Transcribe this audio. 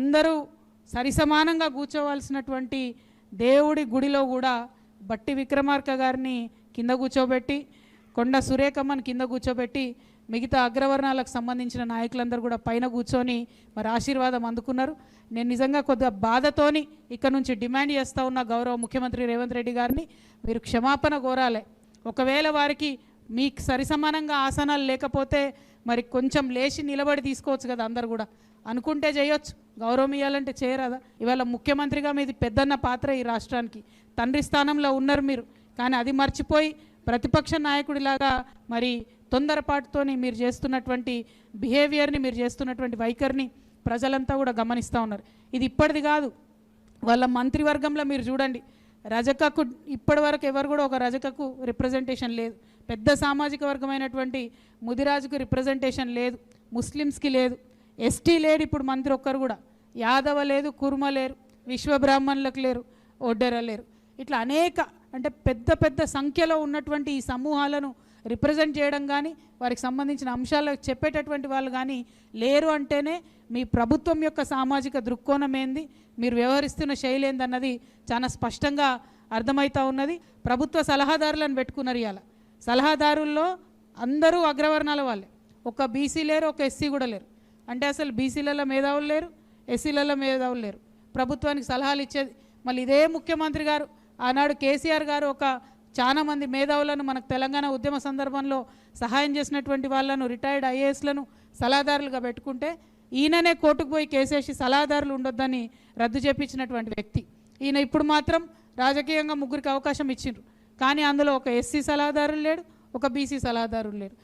అందరూ సరిసమానంగా కూర్చోవలసినటువంటి దేవుడి గుడిలో కూడా బట్టి విక్రమార్క గారిని కింద కూర్చోబెట్టి కొండ సురేఖమ్మని కింద కూర్చోబెట్టి మిగతా అగ్రవర్ణాలకు సంబంధించిన నాయకులందరూ కూడా పైన కూర్చొని మరి ఆశీర్వాదం అందుకున్నారు. నేను నిజంగా కొద్దిగా బాధతోని ఇక్కడ నుంచి డిమాండ్ చేస్తూ ఉన్న గౌరవ ముఖ్యమంత్రి రేవంత్ రెడ్డి గారిని. మీరు క్షమాపణ కోరాలి. ఒకవేళ వారికి మీకు సరిసమానంగా ఆసనాలు లేకపోతే మరి కొంచెం లేచి నిలబడి తీసుకోవచ్చు కదా అందరు కూడా. అనుకుంటే చేయొచ్చు. గౌరవం ఇవ్వాలంటే చేయరాదా? ఇవాళ ముఖ్యమంత్రిగా మీది పెద్దన్న పాత్ర ఈ రాష్ట్రానికి. తండ్రి స్థానంలో ఉన్నారు మీరు. కానీ అది మర్చిపోయి ప్రతిపక్ష నాయకుడిలాగా మరి తొందరపాటుతోని మీరు చేస్తున్నటువంటి బిహేవియర్ని మీరు చేస్తున్నటువంటి వైఖరిని ప్రజలంతా కూడా గమనిస్తూ ఉన్నారు. ఇది ఇప్పటిది కాదు. వాళ్ళ మంత్రివర్గంలో మీరు చూడండి. రజకకు ఇప్పటి వరకు ఎవరు కూడా ఒక రజకకు రిప్రజెంటేషన్ లేదు. పెద్ద సామాజిక వర్గమైనటువంటి ముదిరాజుకు రిప్రజెంటేషన్ లేదు. ముస్లిమ్స్కి లేదు. ఎస్టీ లేడు ఇప్పుడు మంత్రి ఒక్కరు కూడా. యాదవ లేదు కుర్మ లేరు విశ్వబ్రాహ్మణులకు లేరు ఒడ్డెర లేరు. ఇట్లా అనేక అంటే పెద్ద పెద్ద సంఖ్యలో ఉన్నటువంటి ఈ సమూహాలను రిప్రజెంట్ చేయడం కానీ వారికి సంబంధించిన అంశాలు చెప్పేటటువంటి వాళ్ళు కానీ లేరు అంటేనే మీ ప్రభుత్వం యొక్క సామాజిక దృక్కోణం ఏంది మీరు వ్యవహరిస్తున్న శైలి ఏందన్నది చాలా స్పష్టంగా అర్థమవుతూ ఉన్నది. ప్రభుత్వ సలహాదారులను పెట్టుకున్నారు ఇవాళ సలహాదారుల్లో అందరూ అగ్రవర్ణాల వాళ్ళే. ఒక బీసీ లేరు ఒక ఎస్సీ కూడా లేరు. అంటే అసలు బీసీలలో మేధావులు లేరు ఎస్సీలలో మేధావులు లేరు ప్రభుత్వానికి సలహాలు ఇచ్చేది మళ్ళీ ఇదే ముఖ్యమంత్రి గారు. ఆనాడు కేసీఆర్ గారు ఒక చాలా మంది మేధావులను మనకు తెలంగాణ ఉద్యమ సందర్భంలో సహాయం చేసినటువంటి వాళ్ళను రిటైర్డ్ ఐఏఎస్లను సలహాదారులుగా పెట్టుకుంటే ఈయననే కోర్టుకు పోయి కేసేసి సలహాదారులు ఉండొద్దని రద్దు చేపించినటువంటి వ్యక్తి. ఈయన ఇప్పుడు మాత్రం రాజకీయంగా ముగ్గురికి అవకాశం ఇచ్చిండ్రు. కానీ అందులో ఒక ఎస్సీ సలహాదారులు లేడు ఒక బీసీ సలహాదారులు లేరు.